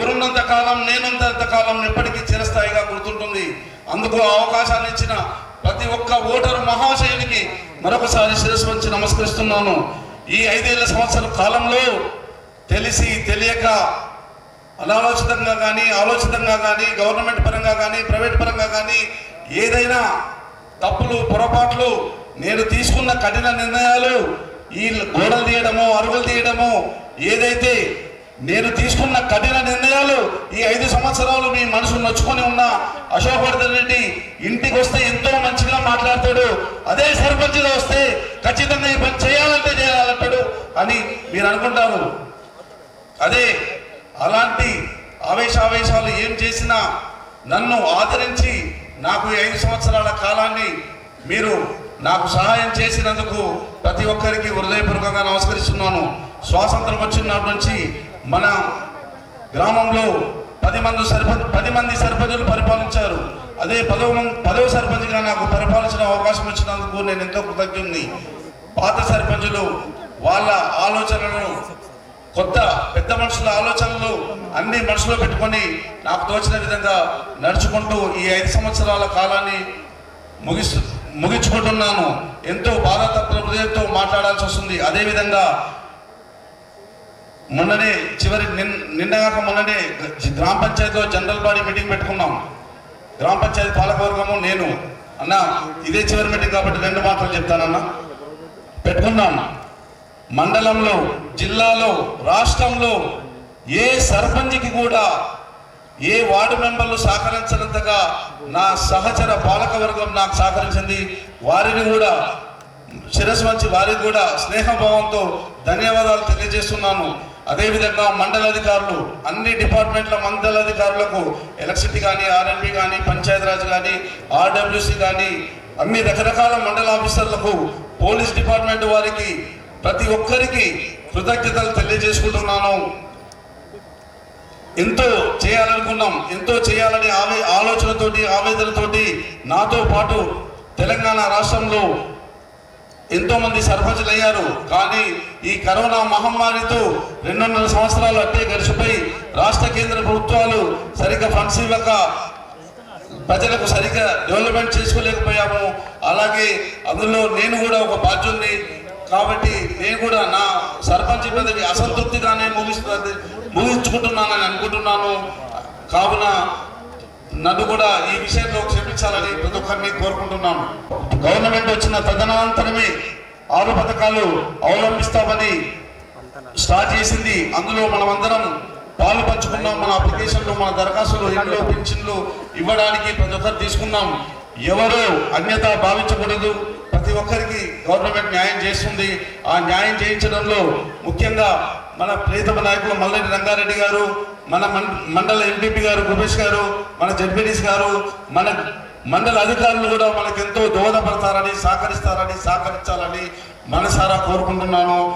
ఊరున్నంత కాలం నేనున్నంత కాలం ఎప్పటికీ చిరస్థాయిగా గుర్తుంటుంది. అందుకు అవకాశాన్ని ఇచ్చిన ప్రతి ఒక్క ఓటరు మహాశయునికి మరొకసారి శిరస్సు వంచి నమస్కరిస్తున్నాను. ఈ ఐదేళ్ళ సంవత్సర కాలంలో తెలిసి తెలియక అనాలోచితంగా కానీ ఆలోచితంగా కానీ గవర్నమెంట్ పరంగా కానీ ప్రైవేట్ పరంగా కానీ ఏదైనా తప్పులు పొరపాట్లు నేను తీసుకున్న కఠిన నిర్ణయాలు ఈ గోడలు తీయడము అరుగులు తీయడము ఏదైతే నేను తీసుకున్న కఠిన నిర్ణయాలు ఈ ఐదు సంవత్సరాలు మీ మనసు నొచ్చుకొని ఉన్న అశోక్ వర్ధన్ రెడ్డి ఇంటికి వస్తే ఎంతో మంచిగా మాట్లాడతాడు. అదే సర్పంచ్గా వస్తే ఖచ్చితంగా ఈ పని చేయాలంటే చేయాలంటాడు అని మీరు అనుకుంటారు. అదే అలాంటి ఆవేశావేశాలు ఏం చేసినా నన్ను ఆదరించి నాకు ఈ ఐదు సంవత్సరాల కాలాన్ని మీరు నాకు సహాయం చేసినందుకు ప్రతి ఒక్కరికి హృదయపూర్వకంగా నమస్కరిస్తున్నాను. స్వాతంత్రం వచ్చినప్పటి నుంచి మన గ్రామంలో పది మంది సర్పంచ్ పది మంది సర్పంచులు పరిపాలించారు. అదే పదవ పదవ సర్పంచ్గా నాకు పరిపాలించిన అవకాశం వచ్చినందుకు నేను ఎంతో కృతజ్ఞుని పాత సర్పంచులు వాళ్ళ ఆలోచనలను కొత్త పెద్ద మనుషుల ఆలోచనలు అన్ని మనసులో పెట్టుకొని నాకు తోచిన విధంగా నడుచుకుంటూ ఈ ఐదు సంవత్సరాల కాలాన్ని ముగిస్తు ముగించుకుంటున్నాను. ఎంతో బాధాతత్వ హృదయంతో మాట్లాడాల్సి వస్తుంది. అదేవిధంగా మొన్ననే చివరి నిన్ నిన్నగాక మొన్ననే గ్రామ పంచాయతీలో జనరల్ బాడీ మీటింగ్ పెట్టుకున్నాం. గ్రామ పంచాయతీ పాలకవర్గము నేను. అన్న ఇదే చివరి మీటింగ్ కాబట్టి రెండు మాటలు చెప్తానన్నా. పెట్టుకున్నాం. మండలంలో జిల్లాలో రాష్ట్రంలో ఏ సర్పంచ్కి కూడా ఏ వార్డు మెంబర్లు సహకరించినంతగా నా సహచర పాలకవర్గం నాకు సహకరించింది. వారిని కూడా శిరస్సు వంచి వారికి కూడా స్నేహభావంతో ధన్యవాదాలు తెలియజేస్తున్నాను. అదేవిధంగా మండల అధికారులు అన్ని డిపార్ట్మెంట్ల మండల అధికారులకు ఎలక్ట్రిసిటీ కానీ ఆర్ఎన్బి కానీ పంచాయతీరాజ్ కానీ ఆర్డబ్ల్యూసి కానీ అన్ని రకరకాల మండల ఆఫీసర్లకు పోలీస్ డిపార్ట్మెంట్ వారికి ప్రతి ఒక్కరికి కృతజ్ఞతలు తెలియజేసుకుంటున్నాను. ఎంతో చేయాలనుకున్నాం ఎంతో చేయాలని ఆవే ఆలోచనతోటి ఆవేదనతోటి నాతో పాటు తెలంగాణ రాష్ట్రంలో ఎంతో మంది సర్పంచులు అయ్యారు కానీ ఈ కరోనా మహమ్మారితో రెండున్నర సంవత్సరాలు అట్టే గడిచిపోయి రాష్ట్ర కేంద్ర ప్రభుత్వాలు సరిగ్గా ఫండ్స్ ఇవ్వక ప్రజలకు సరిగ్గా డెవలప్మెంట్ చేసుకోలేకపోయాము. అలాగే అందులో నేను కూడా ఒక బాధ్యుని కాబట్టి నేను కూడా నా సర్పంచ్ పదవి అసంతృప్తిగానే ముగిస్తుంది ముగించుకుంటున్నానని అనుకుంటున్నాను. కావున నన్ను కూడా ఈ విషయంలో క్షమించాలని ప్రతి ఒక్కరిని కోరుకుంటున్నాను. గవర్నమెంట్ వచ్చిన తదనంతరమే ఆరు పథకాలు అవలంబిస్తామని స్టార్ట్ చేసింది. అందులో మనమందరం పాలు పంచుకున్నాం మన అప్లికేషన్లు మన దరఖాస్తులు ఇంట్లో పెన్షన్లు ఇవ్వడానికి ప్రతి ఒక్కరు తీసుకున్నాం. ఎవరు అన్యత భావించకూడదు. ప్రతి ఒక్కరికి గవర్నమెంట్ న్యాయం చేస్తుంది. ఆ న్యాయం చేయించడంలో ముఖ్యంగా మన ప్రీతమ నాయకులు మల్లెడ్డి రంగారెడ్డి గారు మన మం- మండల ఎంపీపీ గారు గుబేష్ గారు మన జడ్పీడీస్ గారు మన మండల అధికారులు కూడా మనకు ఎంతో దోహదపడతారని సహకరిస్తారని సహకరించాలని మనసారా కోరుకుంటున్నాను.